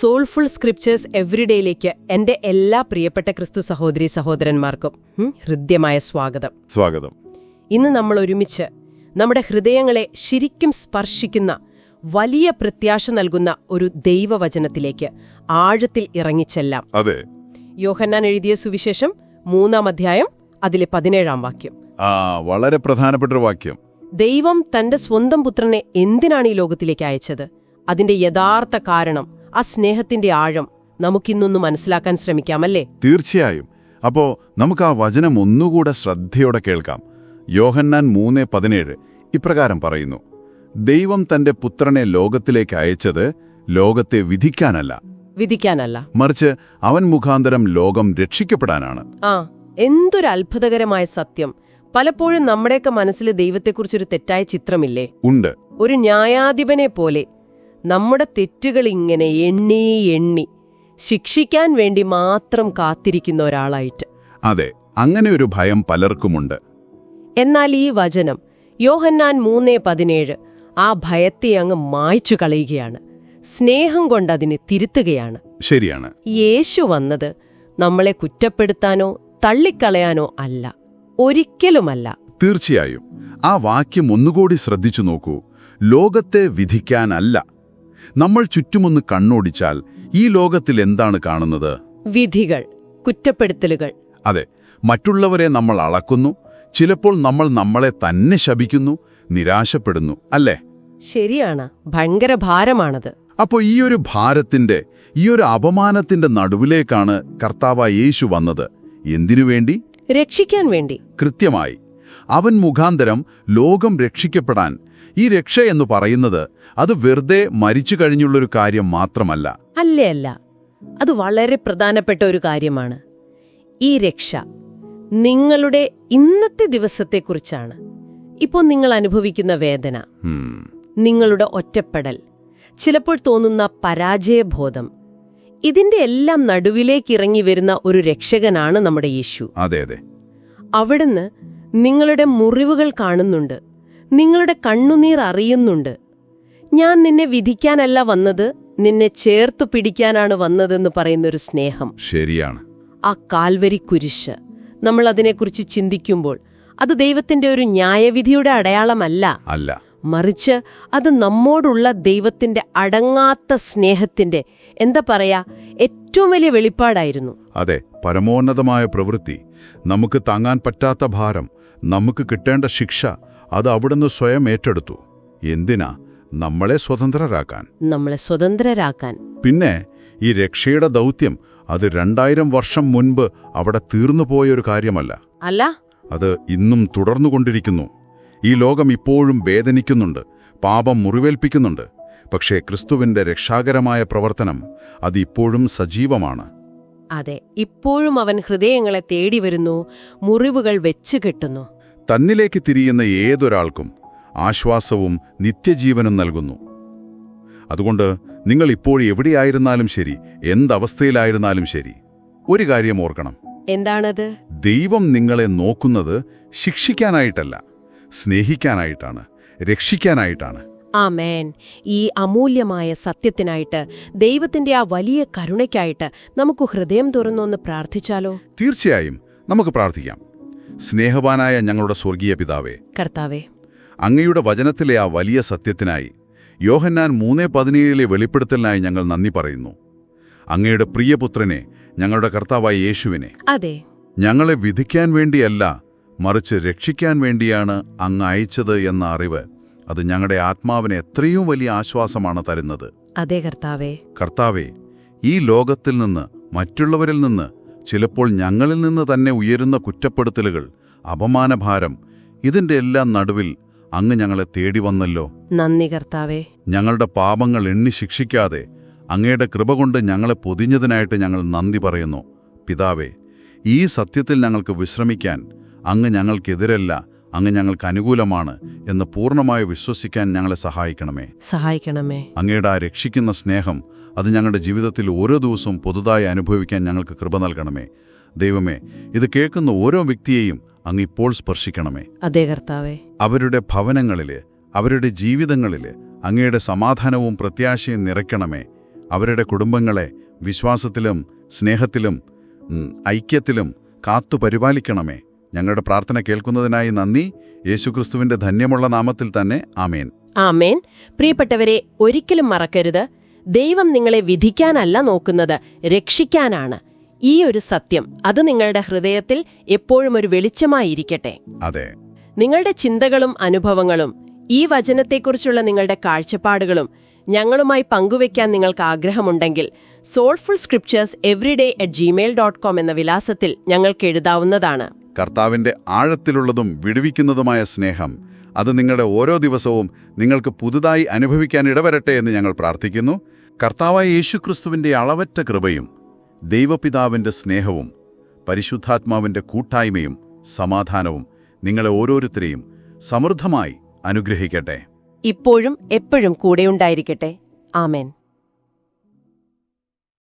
Soulful scriptures എവ്രിഡേയിലേക്ക് എന്റെ എല്ലാ പ്രിയപ്പെട്ട ക്രിസ്തു സഹോദരി സഹോദരന്മാർക്കും ഹൃദ്യമായ സ്വാഗതം. സ്വാഗതം. ഇന്ന് നമ്മൾ ഒരുമിച്ച് നമ്മുടെ ഹൃദയങ്ങളെ ശരിക്കും സ്പർശിക്കുന്ന വലിയ പ്രത്യാശ നൽകുന്ന ഒരു ദൈവവചനത്തിലേക്ക് ആഴത്തിൽ ഇറങ്ങിച്ചെല്ലാം. അതെ. യോഹന്നാൻ എഴുതിയ സുവിശേഷം മൂന്നാം അധ്യായം അതിലെ പതിനേഴാം വാക്യം. ആ വളരെ പ്രധാനപ്പെട്ട ഒരു വാക്യം. ദൈവം തന്റെ സ്വന്തം പുത്രനെ എന്തിനാണ് ഈ ലോകത്തിലേക്ക് അയച്ചത്? അതിന്റെ യഥാർത്ഥ കാരണം ആ സ്നേഹത്തിന്റെ ആഴം നമുക്കിന്നൊന്ന് മനസ്സിലാക്കാൻ ശ്രമിക്കാമല്ലേ? തീർച്ചയായും. അപ്പോ നമുക്ക് ആ വചനം ഒന്നുകൂടെ ശ്രദ്ധയോടെ കേൾക്കാം. യോഹന്നാൻ മൂന്ന് പതിനേഴ് ഇപ്രകാരം പറയുന്നു. ദൈവം തന്റെ പുത്രനെ ലോകത്തിലേക്ക് അയച്ചത് ലോകത്തെ വിധിക്കാനല്ല. വിധിക്കാനല്ല. മറിച്ച് അവൻ മുഖാന്തരം ലോകം രക്ഷിക്കപ്പെടാനാണ്. ആ എന്തൊരു അത്ഭുതകരമായ സത്യം. പലപ്പോഴും നമ്മുടെയൊക്കെ മനസ്സിൽ ദൈവത്തെക്കുറിച്ചൊരു തെറ്റായ ചിത്രമില്ലേ? ഉണ്ട്. ഒരു ന്യായാധിപനെ പോലെ നമ്മുടെ തെറ്റുകൾ ഇങ്ങനെ എണ്ണി എണ്ണി ശിക്ഷിക്കാൻ വേണ്ടി മാത്രം കാത്തിരിക്കുന്ന ഒരാളായിട്ട്. അതെ അങ്ങനെ ഒരു ഭയം പലർക്കുമുണ്ട്. എന്നാൽ ഈ വചനം യോഹന്നാൻ മൂന്നേ പതിനേഴ് ആ ഭയത്തെ അങ്ങ് മായ്ച്ചു കളയുകയാണ്. സ്നേഹം കൊണ്ട് അതിനെ തിരുത്തുകയാണ്. ശരിയാണ്. യേശു വന്നത് നമ്മളെ കുറ്റപ്പെടുത്താനോ തള്ളിക്കളയാനോ അല്ല ഒരിക്കലുമല്ല. തീർച്ചയായും ആ വാക്യം ഒന്നുകൂടി ശ്രദ്ധിച്ചു നോക്കൂ. ലോകത്തെ വിധിക്കാനല്ല. നമ്മൾ ചുറ്റുമൊന്ന് കണ്ണോടിച്ചാൽ ഈ ലോകത്തിൽ എന്താണ് കാണുന്നത്? വിധികൾ കുറ്റപ്പെടുത്തലുകൾ. അതെ മറ്റുള്ളവരെ നമ്മൾ അളക്കുന്നു ചിലപ്പോൾ നമ്മൾ നമ്മളെ തന്നെ ശപിക്കുന്നു നിരാശപ്പെടുന്നു അല്ലേ? ശരിയാണ് ഭയങ്കര ഭാരമാണത്. അപ്പോൾ ഈ ഒരു ഭാരത്തിന്റെ ഈ ഒരു അപമാനത്തിന്റെ നടുവിലേക്കാണ് കർത്താവ യേശു വന്നത്. എന്തിനു വേണ്ടി? രക്ഷിക്കാൻ വേണ്ടി. കൃത്യമായി. അവൻ മുഖാന്തരം ലോകം രക്ഷിക്കപ്പെടാൻ ഈ രക്ഷ എന്ന് പറയുന്നത് അത് വെറുതെ മരിച്ചു കഴിഞ്ഞുള്ളൊരു കാര്യം മാത്രമല്ല. അല്ലേ അല്ല. അത് വളരെ പ്രധാനപ്പെട്ട ഒരു കാര്യമാണ്. ഈ രക്ഷ നിങ്ങളുടെ ഇന്നത്തെ ദിവസത്തെക്കുറിച്ചാണ്. ഇപ്പോൾ നിങ്ങൾ അനുഭവിക്കുന്ന വേദന നിങ്ങളുടെ ഒറ്റപ്പെടൽ ചിലപ്പോൾ തോന്നുന്ന പരാജയബോധം ഇതിന്റെ എല്ലാം നടുവിലേക്ക് ഇറങ്ങി വരുന്ന ഒരു രക്ഷകനാണ് നമ്മുടെ യേശു. അതെ അതെ. അവിടുന്ന് നിങ്ങളുടെ മുറിവുകൾ കാണുന്നുണ്ട്. നിങ്ങളുടെ കണ്ണുനീർ അറിയുന്നുണ്ട്. ഞാൻ നിന്നെ വിധിക്കാനല്ല വന്നത് നിന്നെ ചേർത്തു പിടിക്കാനാണ് വന്നതെന്ന് പറയുന്നൊരു സ്നേഹം. ശരിയാണ്. ആ കാൽവരി കുരിശ്. നമ്മൾ അതിനെക്കുറിച്ച് ചിന്തിക്കുമ്പോൾ അത് ദൈവത്തിന്റെ ഒരു ന്യായവിധിയുടെ അടയാളമല്ല. അല്ല. മറിച്ച് അത് നമ്മോടുള്ള ദൈവത്തിന്റെ അടങ്ങാത്ത സ്നേഹത്തിന്റെ എന്താ പറയാ ഏറ്റവും വലിയ വെളിപ്പാടായിരുന്നു. അതെ പരമോന്നതമായ പ്രവൃത്തി. നമുക്ക് താങ്ങാൻ പറ്റാത്ത ഭാരം നമുക്ക് കിട്ടേണ്ട ശിക്ഷ അത് അവിടുന്ന് സ്വയം ഏറ്റെടുത്തു. എന്തിനാ? നമ്മളെ സ്വതന്ത്രരാക്കാൻ. നമ്മളെ സ്വതന്ത്രരാക്കാൻ. പിന്നെ ഈ രക്ഷയുടെ ദൗത്യം അത് രണ്ടായിരം വർഷം മുൻപ് അവിടെ തീർന്നുപോയൊരു കാര്യമല്ല. അല്ല? അത് ഇന്നും തുടർന്നുകൊണ്ടിരിക്കുന്നു. ഈ ലോകം ഇപ്പോഴും വേദനിക്കുന്നുണ്ട് പാപം മുറിവേൽപ്പിക്കുന്നുണ്ട്. പക്ഷേ ക്രിസ്തുവിന്റെ രക്ഷാകരമായ പ്രവർത്തനം അത് ഇപ്പോഴും സജീവമാണ്. അതെ ഇപ്പോഴും അവൻ ഹൃദയങ്ങളെ തേടി വരുന്നു മുറിവുകൾ വെച്ചു കെട്ടുന്നു. തന്നിലേക്ക് തിരിയുന്ന ഏതൊരാൾക്കും ആശ്വാസവും നിത്യജീവനും നൽകുന്നു. അതുകൊണ്ട് നിങ്ങൾ ഇപ്പോൾ എവിടെയായിരുന്നാലും ശരി എന്തവസ്ഥയിലായിരുന്നാലും ശരി ഒരു കാര്യം ഓർക്കണം. എന്താണത്? ദൈവം നിങ്ങളെ നോക്കുന്നത് ശിക്ഷിക്കാനായിട്ടല്ല സ്നേഹിക്കാനായിട്ടാണ് രക്ഷിക്കാനായിട്ടാണ്. ആമേൻ. ഈ അമൂല്യമായ സത്യത്തിനായിട്ട് ദൈവത്തിന്റെ ആ വലിയ കരുണയ്ക്കായിട്ട് നമുക്ക് ഹൃദയം തുറന്നൊന്ന് പ്രാർത്ഥിച്ചാലോ? തീർച്ചയായും നമുക്ക് പ്രാർത്ഥിക്കാം. സ്നേഹവാനായ ഞങ്ങളുടെ സ്വർഗീയ പിതാവേ കർത്താവേ അങ്ങയുടെ വചനത്തിലെ ആ വലിയ സത്യത്തിനായി യോഹന്നാൻ മൂന്നേ പതിനേഴിലെ വെളിപ്പെടുത്തലിനായി ഞങ്ങൾ നന്ദി പറയുന്നു. അങ്ങയുടെ പ്രിയപുത്രനെ ഞങ്ങളുടെ കർത്താവായ യേശുവിനെ അതെ. ഞങ്ങളെ വിധിക്കാൻ വേണ്ടിയല്ല മറിച്ച് രക്ഷിക്കാൻ വേണ്ടിയാണ് അങ്ങ് അയച്ചത് എന്ന അറിവ് അത് ഞങ്ങളുടെ ആത്മാവിന് എത്രയും വലിയ ആശ്വാസമാണ് തരുന്നത്. അതെ കർത്താവേ. കർത്താവേ ഈ ലോകത്തിൽ നിന്ന് മറ്റുള്ളവരിൽ നിന്ന് ചിലപ്പോൾ ഞങ്ങളിൽ നിന്ന് തന്നെ ഉയരുന്ന കുറ്റപ്പെടുത്തലുകൾ അപമാനഭാരം ഇതിന്റെ എല്ലാം നടുവിൽ അങ്ങ് ഞങ്ങളെ തേടി വന്നല്ലോ. നന്ദി കർത്താവേ. ഞങ്ങളുടെ പാപങ്ങൾ എണ്ണി ശിക്ഷിക്കാതെ അങ്ങയുടെ കൃപ കൊണ്ട് ഞങ്ങളെ പൊതിഞ്ഞതിനായിട്ട് ഞങ്ങൾ നന്ദി പറയുന്നു. പിതാവേ ഈ സത്യത്തിൽ ഞങ്ങൾക്ക് വിശ്രമിക്കാൻ അങ്ങ് ഞങ്ങൾക്കെതിരല്ല. അങ്ങ് ഞങ്ങൾക്ക് അനുകൂലമാണ് എന്ന് പൂർണമായി വിശ്വസിക്കാൻ ഞങ്ങളെ സഹായിക്കണമേ. സഹായിക്കണമേ. അങ്ങയുടെ ആ രക്ഷിക്കുന്ന സ്നേഹം അത് ഞങ്ങളുടെ ജീവിതത്തിൽ ഓരോ ദിവസവും പുതുതായി അനുഭവിക്കാൻ ഞങ്ങൾക്ക് കൃപ നൽകണമേ. ദൈവമേ ഇത് കേൾക്കുന്ന ഓരോ വ്യക്തിയെയും അങ്ങ് ഇപ്പോൾ സ്പർശിക്കണമേ. അതേ കർത്താവേ. അവരുടെ ഭവനങ്ങളിൽ അവരുടെ ജീവിതങ്ങളിൽ അങ്ങയുടെ സമാധാനവും പ്രത്യാശയും നിറയ്ക്കണമേ. അവരുടെ കുടുംബങ്ങളെ വിശ്വാസത്തിലും സ്നേഹത്തിലും ഐക്യത്തിലും കാത്തു പരിപാലിക്കണമേ ഞങ്ങളുടെ പ്രാർത്ഥന കേൾക്കുന്നതിനായി നന്ദി. യേശുക്രിസ്തുവിന്റെ ധന്യമുള്ള നാമത്തിൽ തന്നെ ആമേൻ. ആമേൻ. പ്രിയപ്പെട്ടവരെ ഒരിക്കലും മറക്കരുത്. ദൈവം നിങ്ങളെ വിധിക്കാനല്ല നോക്കുന്നത് രക്ഷിക്കാനാണ്. ഈ ഒരു സത്യം അത് നിങ്ങളുടെ ഹൃദയത്തിൽ എപ്പോഴും ഒരു വെളിച്ചമായിരിക്കട്ടെ. അതെ. നിങ്ങളുടെ ചിന്തകളും അനുഭവങ്ങളും ഈ വചനത്തെക്കുറിച്ചുള്ള നിങ്ങളുടെ കാഴ്ചപ്പാടുകളും ഞങ്ങളുമായി പങ്കുവയ്ക്കാൻ നിങ്ങൾക്ക് ആഗ്രഹമുണ്ടെങ്കിൽ soulful scripters everyday at Gmail dot com എന്ന വിലാസത്തിൽ ഞങ്ങൾക്ക് എഴുതാവുന്നതാണ്. കർത്താവിന്റെ ആഴത്തിലുള്ളതും വിടുവിക്കുന്നതുമായ സ്നേഹം. അത് നിങ്ങളുടെ ഓരോ ദിവസവും നിങ്ങൾക്ക് പുതുതായി അനുഭവിക്കാൻ ഇടവരട്ടെ എന്ന് ഞങ്ങൾ പ്രാർത്ഥിക്കുന്നു. കർത്താവായ യേശുക്രിസ്തുവിന്റെ അളവറ്റ കൃപയും ദൈവപിതാവിന്റെ സ്നേഹവും പരിശുദ്ധാത്മാവിന്റെ കൂട്ടായ്മയും സമാധാനവും നിങ്ങളെ ഓരോരുത്തരെയും സമൃദ്ധമായി അനുഗ്രഹിക്കട്ടെ. ഇപ്പോഴും എപ്പോഴും കൂടെയുണ്ടായിരിക്കട്ടെ. ആമേൻ.